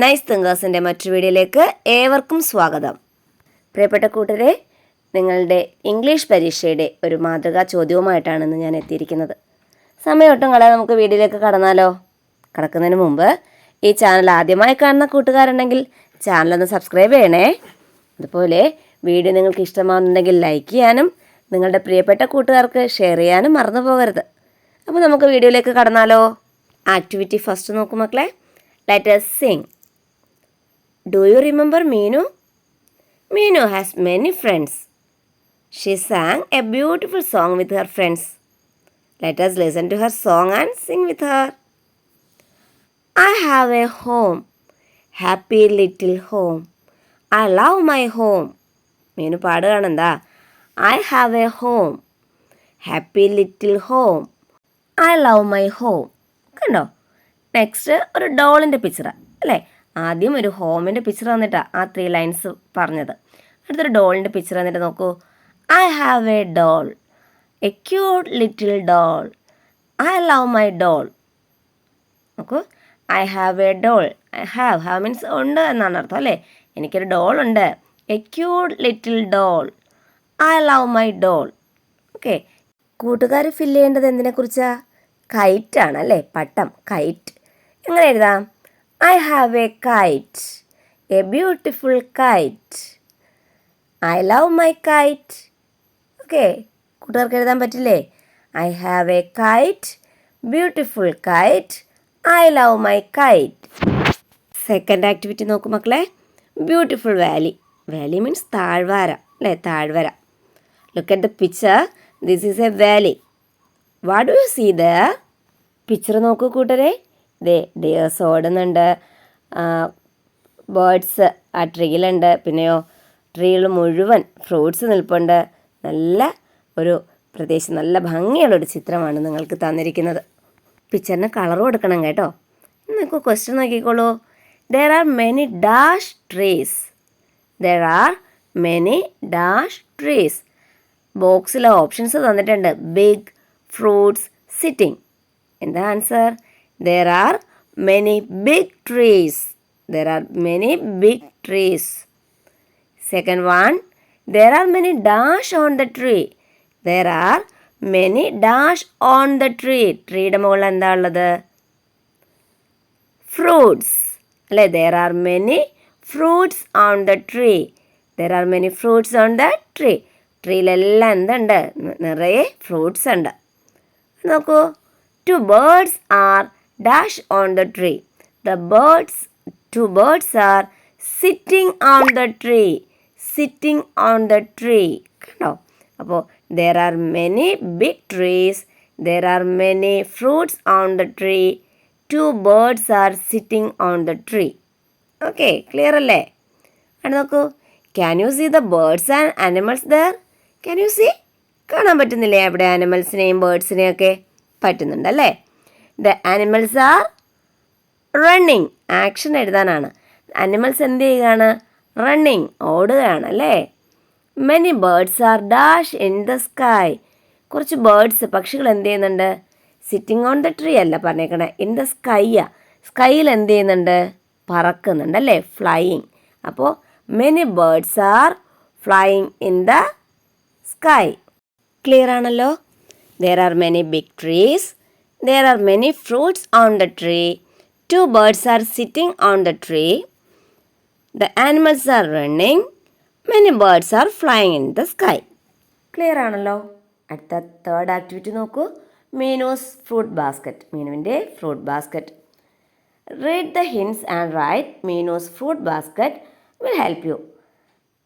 Nice തിങ്കേഴ്സിന്റെ മറ്റൊരു വീഡിയോയിലേക്ക് ഏവർക്കും സ്വാഗതം. പ്രിയപ്പെട്ട കൂട്ടരെ നിങ്ങളുടെ ഇംഗ്ലീഷ് പരീക്ഷയുടെ ഒരു മാതൃകാ ചോദ്യവുമായിട്ടാണ് ഇന്ന് ഞാൻ എത്തിയിരിക്കുന്നത്. സമയം ഒട്ടും കളയാതെ നമുക്ക് വീഡിയോയിലേക്ക് കടന്നാലോ? കടക്കുന്നതിന് മുമ്പ് ഈ ചാനൽ ആദ്യമായി കാണുന്ന കൂട്ടുകാരുണ്ടെങ്കിൽ ചാനലൊന്ന് സബ്സ്ക്രൈബ് ചെയ്യണേ. അതുപോലെ വീഡിയോ നിങ്ങൾക്ക് ഇഷ്ടമാകുന്നുണ്ടെങ്കിൽ ലൈക്ക് ചെയ്യാനും നിങ്ങളുടെ പ്രിയപ്പെട്ട കൂട്ടുകാർക്ക് ഷെയർ ചെയ്യാനും മറന്നു പോകരുത്. അപ്പോൾ നമുക്ക് വീഡിയോയിലേക്ക് കടന്നാലോ? ആക്ടിവിറ്റി ഫസ്റ്റ് നോക്കൂ മക്കളെ. Let sing do you remember Meenu Meenu has many friends she sang a beautiful song with her friends let us listen to her song and sing with her I have a home happy little home I love my home Meenu പാടുകയാണ് എന്താ I have a home happy little home I love my home കണ്ടോ? Next ഒരു ഡോളിന്റെ പിക്ചറാണ് അല്ലേ? ആദ്യം ഒരു ഹോമിന്റെ picture തന്നിട്ടാണ് ആ ത്രീ ലൈൻസ് പറഞ്ഞത്. അടുത്തൊരു ഡോളിന്റെ പിക്ചർ തന്നിട്ട് നോക്കൂ. I have a doll a cute little doll I love my doll നോക്കൂ. I have a doll I have have means ഉണ്ട് എന്നാണ് അർത്ഥം അല്ലേ? എനിക്കൊരു ഡോൾ ഉണ്ട്. A cute little doll I love my doll okay കൂട്ടുകാർ ഫില്ല് ചെയ്യേണ്ടത് എന്തിനെക്കുറിച്ചാണ് കൈറ്റാണ് അല്ലേ? പട്ടം കൈറ്റ് എങ്ങനെ എഴുതാം? I have a kite a beautiful kite I love my kite okay കൂട്ടുകാർക്ക് എഴുതാൻ പറ്റില്ലേ? I have a kite beautiful kite I love my kite second activity നോക്കൂ മക്കളെ. ബ്യൂട്ടിഫുൾ വാലി വാലി മീൻസ് താഴ്വാര അല്ലേ? താഴ്വര. Look at the picture this is a valley what do you see the picture നോക്കൂ കൂട്ടരെ. ദേ ഡിയേഴ്സ് ഓടുന്നുണ്ട്. Birds ആ ട്രീയിലുണ്ട് പിന്നെയോ ട്രീയിൽ മുഴുവൻ ഫ്രൂട്ട്സ് നിൽപ്പുണ്ട്. നല്ല ഒരു പ്രദേശം നല്ല ഭംഗിയുള്ളൊരു ചിത്രമാണ് നിങ്ങൾക്ക് തന്നിരിക്കുന്നത്. പിക്ചറിന് കളർ കൊടുക്കണം കേട്ടോ. നിങ്ങൾക്ക് ക്വസ്റ്റ്യൻ നോക്കിക്കോളൂ. There are many dash trees there are many dash trees ബോക്സിലെ ഓപ്ഷൻസ് തന്നിട്ടുണ്ട്. ബിഗ് ഫ്രൂട്ട്സ് സിറ്റിംഗ് എന്താ answer there are many big trees there are many big trees second one there are many dash on the tree there are many dash on the tree ട്രീയുടെ മുകളിൽ എന്താ ഉള്ളത്? Fruits അല്ലേ? There are many fruits on the tree there are many fruits on the tree ട്രീയിലെല്ലാം എന്തുണ്ട്? നിറയെ fruits ഉണ്ട്. നോക്കൂ. Two birds are dash on the tree the birds, two birds are sitting on the tree sitting on the tree കണ്ടോ അപ്പോൾ there are many big trees there are many fruits on the tree two birds are sitting on the tree okay clear അല്ലേ? അവിടെ നോക്കൂ. Can you see the birds and animals there can you see കാണാൻ പറ്റുന്നില്ലേ? അവിടെ ആനിമൽസിനെയും ബേർഡ്സിനെയും ഒക്കെ പറ്റുന്നുണ്ടല്ലേ the animals are running action എഴുതാനാണ്. അനിമൽസ് എന്ത് ചെയ്യുകയാണ്? റണ്ണിങ് ഓടുകയാണ് അല്ലേ? Many birds are dash in the sky കുറച്ച് ബേർഡ്സ് പക്ഷികൾ എന്ത് ചെയ്യുന്നുണ്ട്? സിറ്റിംഗ് ഓൺ ദ ട്രീ അല്ല പറഞ്ഞേക്കണേ. ഇൻ ദ സ്കൈയാ സ്കൈയിൽ എന്ത് ചെയ്യുന്നുണ്ട്? പറക്കുന്നുണ്ട് അല്ലേ? ഫ്ലൈയിങ് അപ്പോൾ many birds are flying in the sky clear ആണല്ലോ? There are many big trees there are many fruits on the tree two birds are sitting on the tree the animals are running many birds are flying in the sky clear ആണല്ലോ? അടുത്ത third activity നോക്കൂ. Meenu's fruit basket മീനുവിന്റെ fruit basket read the hints and write Meenu's fruit basket will help you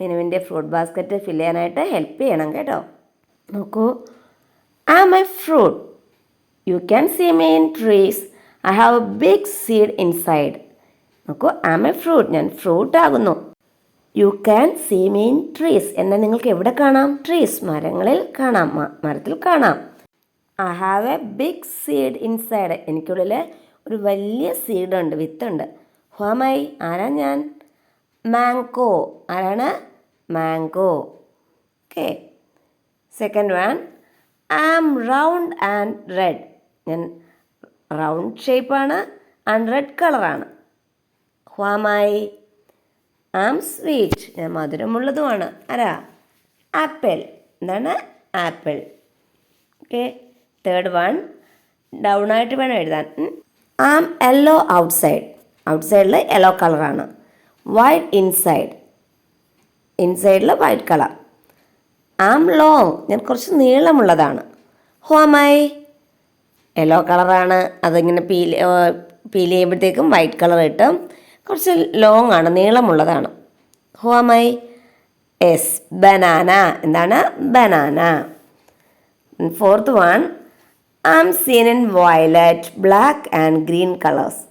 മീനുവിന്റെ fruit basket fill ചെയ്യാനായിട്ട് help ചെയ്യണം കേട്ടോ. നോക്കൂ. ആ my fruit you can see me in trees I have a big seed inside നോക്കൂ am a fruit ഞാൻ fruit ആകുന്നു. You can see me in trees എന്നാൽ നിങ്ങൾക്ക് എവിടെ കാണാം? ട്രീസ് മരങ്ങളിൽ കാണാം. മരത്തിൽ കാണാം. I have a big seed inside എനിക്കുള്ളിൽ ഒരു വലിയ സീഡുണ്ട് വിത്തുണ്ട് ഹോമൈ ആരാ ഞാൻ? മാങ്കോ ആരാണ്? Mango okay second one am round and red ഞാൻ റൗണ്ട് ഷേപ്പാണ് ആൻഡ് റെഡ് കളറാണ് who am I am sweet ഞാൻ മധുരമുള്ളതുമാണ്. ആരാ ആപ്പിൾ എന്താണ്? Apple okay third one down ആയിട്ട് വേണം എഴുതാൻ. ആം യെല്ലോ ഔട്ട്സൈഡ് ഔട്ട്സൈഡിൽ യെല്ലോ കളറാണ് വൈറ്റ് ഇൻസൈഡ് ഇൻസൈഡിൽ വൈറ്റ് കളർ ആം ലോങ് ഞാൻ കുറച്ച് നീളമുള്ളതാണ്. ഹോമായി യെല്ലോ കളറാണ് അതിങ്ങനെ പീൽ പീൽ ചെയ്യുമ്പോഴത്തേക്കും വൈറ്റ് കളർ കിട്ടും. കുറച്ച് ലോങ് ആണ് നീളമുള്ളതാണ്. Who am I yes banana എന്താണ്? Banana fourth one am seen in violet black and green colours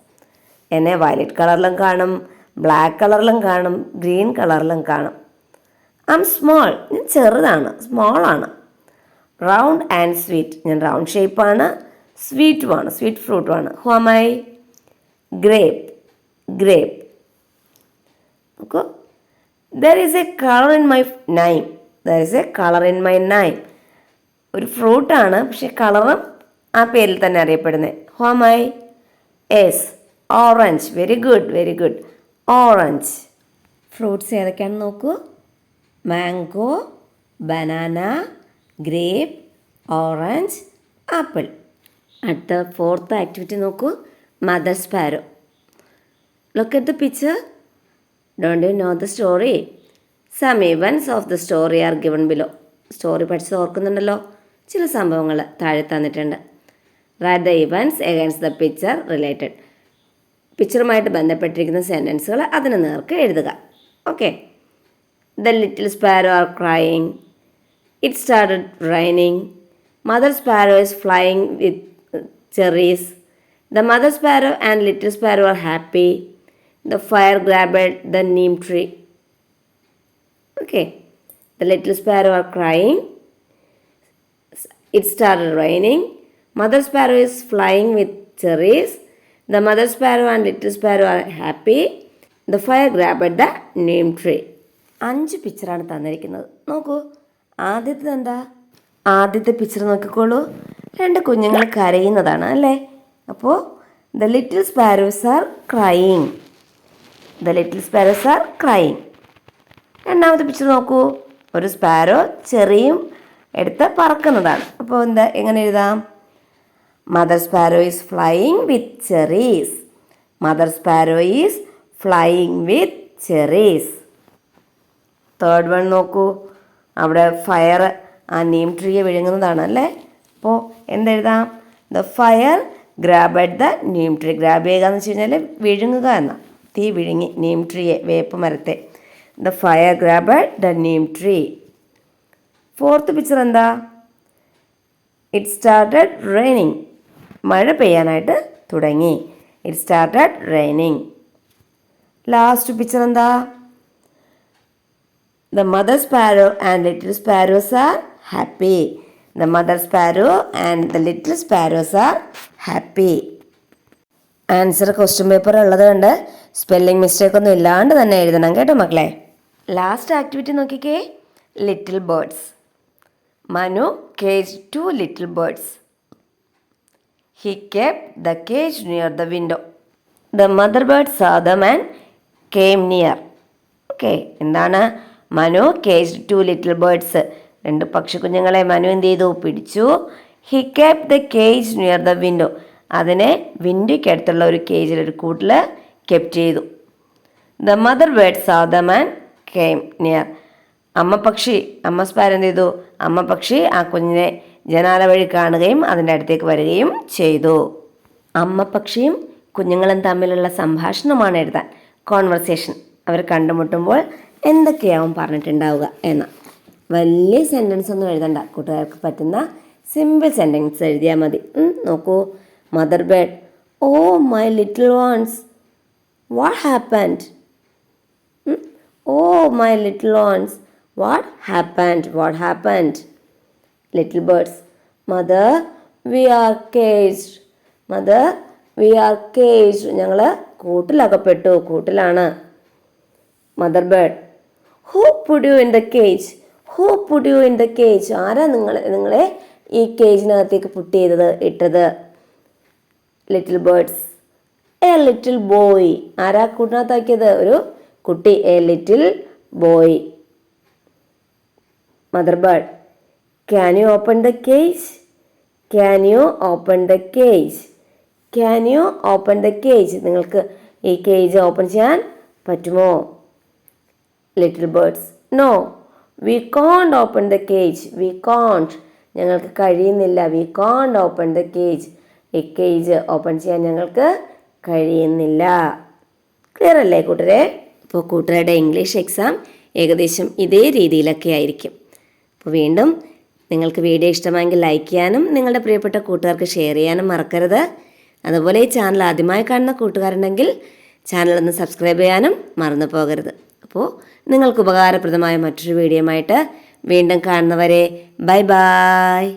എന്നെ വയലറ്റ് കളറിലും കാണും ബ്ലാക്ക് കളറിലും കാണും ഗ്രീൻ കളറിലും കാണും. ആം സ്മോൾ ഞാൻ ചെറുതാണ് സ്മോളാണ് റൗണ്ട് ആൻഡ് സ്വീറ്റ് ഞാൻ റൗണ്ട് ഷേപ്പാണ് സ്വീറ്റുമാണ് sweet ഫ്രൂട്ടുമാണ് who am I grape grape നോക്കൂ. There is a colour in my name there is a colour in my name ഒരു ഫ്രൂട്ടാണ് പക്ഷെ കളറും ആ പേരിൽ തന്നെ അറിയപ്പെടുന്നത്. Who am I yes orange very good very good orange fruits ഏതൊക്കെയാണെന്ന് നോക്കൂ. Mango banana grape orange apple അടുത്ത ഫോർത്ത് ആക്ടിവിറ്റി നോക്കൂ. Mother sparrow look at the picture don't you know the story some events of the story are given below story പഠിച്ച് ഓർക്കുന്നുണ്ടല്ലോ. ചില സംഭവങ്ങൾ താഴെ തന്നിട്ടുണ്ട്. Write the events against the picture related പിക്ചറുമായിട്ട് ബന്ധപ്പെട്ടിരിക്കുന്ന സെന്റൻസുകൾ അതിന് നേർക്ക് എഴുതുക. Okay the little sparrow are crying it started raining mother sparrow is flying with cherries the mother sparrow and little sparrow are happy the fire grabbed the neem tree okay the little sparrow are crying. it started raining. Mother sparrow is flying with cherries. The mother sparrow and little sparrow are happy. The fire grabbed the neem tree. അഞ്ച് പിക്ചറാണ് തന്നിരിക്കുന്നത് നോക്കൂ ആദ്യത്തെ എന്താ ആദ്യത്തെ picture നോക്കിക്കോളൂ രണ്ട് കുഞ്ഞുങ്ങൾ കരയുന്നതാണ് അല്ലേ? അപ്പോൾ the little sparrows are crying the little sparrows are crying രണ്ടാമത്തെ പിക്ചർ നോക്കൂ. ഒരു സ്പാരോ ചെറിയും എടുത്ത് പറക്കുന്നതാണ്. അപ്പോൾ എന്താ എങ്ങനെ എഴുതാം? Mother sparrow is flying with cherries mother sparrow is flying with cherries third one നോക്കൂ. അവിടെ ഫയർ ആ നീം ട്രീയെ വിഴുങ്ങുന്നതാണ് അല്ലേ? അപ്പോൾ എന്തെഴുതാം? The fire grab at the neem tree grab ചെയ്യുക എന്ന് വെച്ച് കഴിഞ്ഞാൽ വിഴുങ്ങുക എന്ന. തീ വിഴുങ്ങി നീം ട്രീയെ വേപ്പ് മരത്തെ. The fire grab at the neem tree fourth picture എന്താ? ഇറ്റ് സ്റ്റാർട്ടഡ് റെയിനിങ് മഴ പെയ്യാനായിട്ട് തുടങ്ങി. It started raining last picture എന്താ? The mother sparrow and little sparrows are happy the mother sparrow and the little sparrows are happy. Answer question paper ഉള്ളത് കൊണ്ട് spelling mistake ഒന്നും ഇല്ലാണ്ട് തന്നെ എഴുതണം കേട്ടോ മക്കളെ. ലാസ്റ്റ് ആക്ടിവിറ്റി നോക്കിക്കേ. Little birds Manu cage two little birds he kept the cage near the window the mother bird saw the man came near okay എന്താണ്? Manu cage two little birds രണ്ട് പക്ഷിക്കുഞ്ഞുങ്ങളെ മനു എന്ത് ചെയ്തു? പിടിച്ചു. He kept the cage near the window അതിനെ വിൻഡോയ്ക്ക് അടുത്തുള്ള ഒരു കേജിൽ ഒരു കൂട്ടിൽ കെപ്റ്റ് ചെയ്തു. ദ മദർ ബേർഡ് സാ ദ മാൻ കെയിം നിയർ അമ്മ പക്ഷി അമ്മ സ്പാരം എന്ത് ചെയ്തു? അമ്മ പക്ഷി ആ കുഞ്ഞിനെ ജനാല വഴി കാണുകയും അതിന്റെ അടുത്തേക്ക് വരികയും ചെയ്തു. അമ്മ പക്ഷിയും കുഞ്ഞുങ്ങളും തമ്മിലുള്ള സംഭാഷണമാണ് എഴുതാൻ. കോൺവെർസേഷൻ അവർ കണ്ടുമുട്ടുമ്പോൾ എന്തൊക്കെയാവും പറഞ്ഞിട്ടുണ്ടാവുക എന്ന വലിയ സെന്റൻസ് ഒന്നും എഴുതണ്ട. കൂട്ടുകാർക്ക് പറ്റുന്ന സിമ്പിൾ സെന്റൻസ് എഴുതിയാൽ മതി. നോക്കൂ. Mother bird oh my little ones what happened oh my little ones what happened what happened little birds mother we are caged. Mother we are caged. ഞങ്ങൾ കൂട്ടിലകപ്പെട്ടു. കൂട്ടിലാണ്. Mother bird who put you in the cage who put you in the cage ആരാ നിങ്ങൾ നിങ്ങളെ ഈ കേജിനകത്തേക്ക് put ചെയ്തത് ഇട്ടത്? Little birds a little boy ആരാ കൂട്ടിനകത്താക്കിയത്? ഒരു കുട്ടി. A little boy mother bird can you open the cage can you open the cage can you open the cage നിങ്ങൾക്ക് ഈ കേജ് ഓപ്പൺ ചെയ്യാൻ പറ്റുമോ? Little birds no we can't open the cage we can't ഞങ്ങൾക്ക് കഴിയുന്നില്ല. We can't open the cage ഈ cage open ചെയ്യാൻ ഞങ്ങൾക്ക് കഴിയുന്നില്ല. ക്ലിയർ അല്ലേ കൂട്ടരെ? അപ്പോൾ കൂട്ടരുടെ ഇംഗ്ലീഷ് എക്സാം ഏകദേശം ഇതേ രീതിയിലൊക്കെ ആയിരിക്കും. അപ്പോൾ വീണ്ടും നിങ്ങൾക്ക് വീഡിയോ ഇഷ്ടമായെങ്കിൽ ലൈക്ക് ചെയ്യാനും നിങ്ങളുടെ പ്രിയപ്പെട്ട കൂട്ടുകാർക്ക് ഷെയർ ചെയ്യാനും മറക്കരുത്. അതുപോലെ ഈ ചാനൽ ആദ്യമായി കാണുന്ന കൂട്ടുകാരുണ്ടെങ്കിൽ ചാനൽ ഒന്ന് സബ്സ്ക്രൈബ് ചെയ്യാനും മറന്നു പോകരുത്. അപ്പോൾ നിങ്ങൾക്ക് ഉപകാരപ്രദമായ മറ്റൊരു വീഡിയോയുമായിട്ട് വീണ്ടും കാണുന്നവരെ ബൈ ബായ്